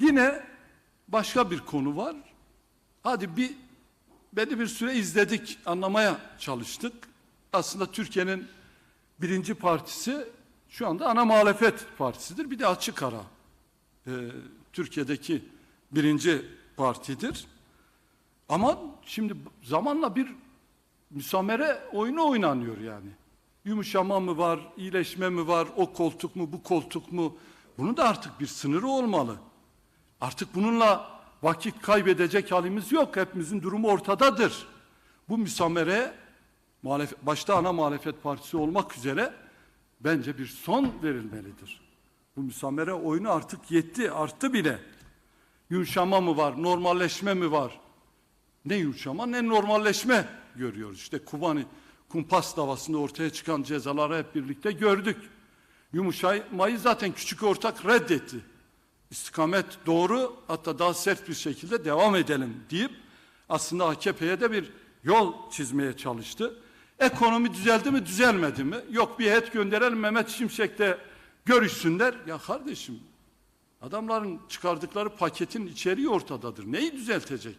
Yine başka bir konu var. Hadi bir belli bir süre izledik, anlamaya çalıştık. Aslında Türkiye'nin birinci partisi şu anda ana muhalefet partisidir. Bir de açık ara e, Türkiye'deki birinci partidir. Ama şimdi zamanla bir müsamere oyunu oynanıyor yani. Yumuşama mı var, iyileşme mi var, o koltuk mu, bu koltuk mu? Bunun da artık bir sınırı olmalı. Artık bununla vakit kaybedecek halimiz yok. Hepimizin durumu ortadadır. Bu müsamere başta ana muhalefet partisi olmak üzere bence bir son verilmelidir. Bu müsamere oyunu artık yetti, arttı bile. Yumuşama mı var, normalleşme mi var? Ne yumuşama ne normalleşme görüyoruz. İşte Kubani kumpas davasında ortaya çıkan cezaları hep birlikte gördük. Yumuşamayı zaten küçük ortak reddetti. İstikamet doğru hatta daha sert bir şekilde devam edelim deyip aslında AKP'ye de bir yol çizmeye çalıştı. Ekonomi düzeldi mi düzelmedi mi? Yok bir heyet gönderelim Mehmet Şimşek'te görüşsünler. Ya kardeşim adamların çıkardıkları paketin içeriği ortadadır. Neyi düzeltecek?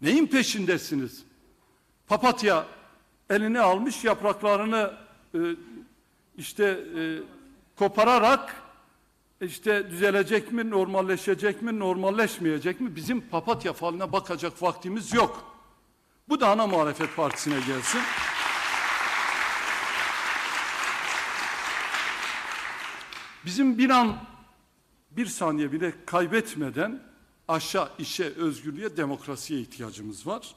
Neyin peşindesiniz? Papatya eline almış yapraklarını e, işte e, kopararak işte düzelecek mi, normalleşecek mi, normalleşmeyecek mi? Bizim papatya faline bakacak vaktimiz yok. Bu da ana muhalefet partisine gelsin. Bizim bir an bir saniye bile kaybetmeden aşağı işe, özgürlüğe, demokrasiye ihtiyacımız var.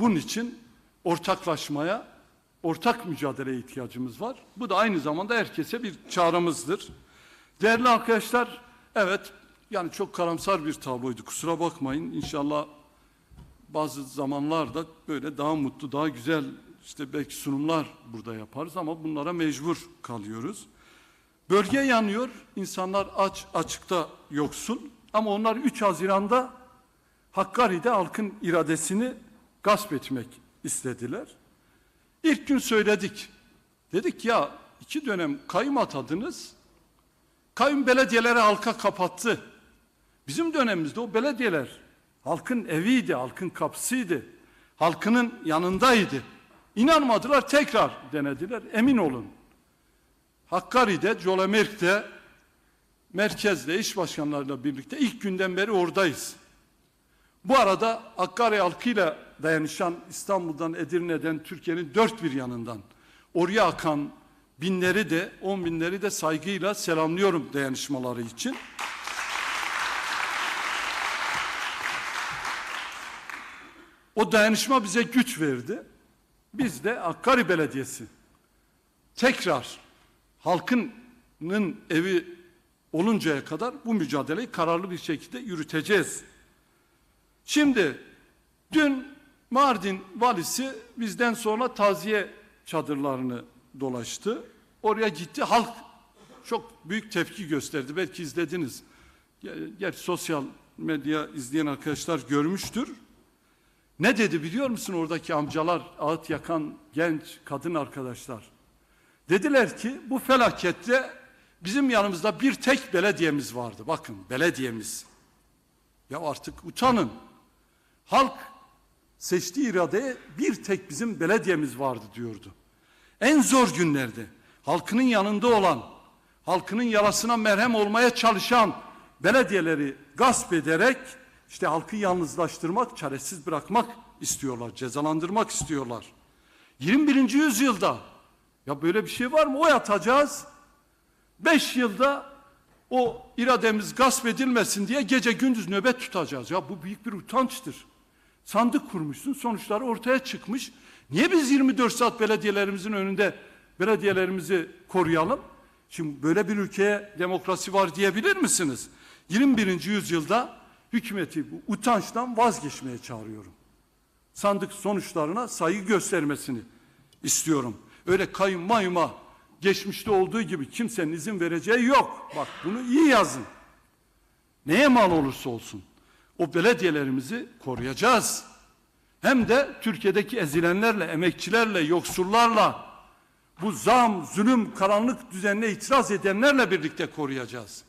Bunun için ortaklaşmaya, ortak mücadeleye ihtiyacımız var. Bu da aynı zamanda herkese bir çağrımızdır. Değerli arkadaşlar, evet yani çok karamsar bir tabloydu. Kusura bakmayın. İnşallah bazı zamanlarda böyle daha mutlu, daha güzel işte belki sunumlar burada yaparız ama bunlara mecbur kalıyoruz. Bölge yanıyor, insanlar aç, açıkta yoksul ama onlar 3 Haziran'da Hakkari'de halkın iradesini gasp etmek istediler. İlk gün söyledik. Dedik ya iki dönem kayyum atadınız. Kayyum belediyeleri halka kapattı. Bizim dönemimizde o belediyeler halkın eviydi, halkın kapısıydı. Halkının yanındaydı. İnanmadılar tekrar denediler. Emin olun. Hakkari'de, Colamerk'te, merkezde iş başkanlarıyla birlikte ilk günden beri oradayız. Bu arada Hakkari halkıyla dayanışan İstanbul'dan, Edirne'den, Türkiye'nin dört bir yanından oraya akan binleri de, on binleri de saygıyla selamlıyorum dayanışmaları için. O dayanışma bize güç verdi. Biz de Hakkari Belediyesi tekrar halkının evi oluncaya kadar bu mücadeleyi kararlı bir şekilde yürüteceğiz. Şimdi dün Mardin valisi bizden sonra taziye çadırlarını dolaştı. Oraya gitti. Halk çok büyük tepki gösterdi. Belki izlediniz. Gerçi sosyal medya izleyen arkadaşlar görmüştür. Ne dedi biliyor musun oradaki amcalar, ağıt yakan genç kadın arkadaşlar? Dediler ki bu felakette bizim yanımızda bir tek belediyemiz vardı. Bakın belediyemiz. Ya artık utanın. Halk seçtiği iradeye bir tek bizim belediyemiz vardı diyordu. En zor günlerde halkının yanında olan, halkının yarasına merhem olmaya çalışan belediyeleri gasp ederek işte halkı yalnızlaştırmak, çaresiz bırakmak istiyorlar, cezalandırmak istiyorlar. 21. yüzyılda ya böyle bir şey var mı? O atacağız. Beş yılda o irademiz gasp edilmesin diye gece gündüz nöbet tutacağız. Ya bu büyük bir utançtır. Sandık kurmuşsun, sonuçları ortaya çıkmış. Niye biz 24 saat belediyelerimizin önünde belediyelerimizi koruyalım? Şimdi böyle bir ülkeye demokrasi var diyebilir misiniz? 21. yüzyılda hükümeti bu utançtan vazgeçmeye çağırıyorum. Sandık sonuçlarına saygı göstermesini istiyorum. Öyle kayın mayma geçmişte olduğu gibi kimsenin izin vereceği yok. Bak bunu iyi yazın. Neye mal olursa olsun o belediyelerimizi koruyacağız. Hem de Türkiye'deki ezilenlerle, emekçilerle, yoksullarla bu zam, zulüm, karanlık düzenine itiraz edenlerle birlikte koruyacağız.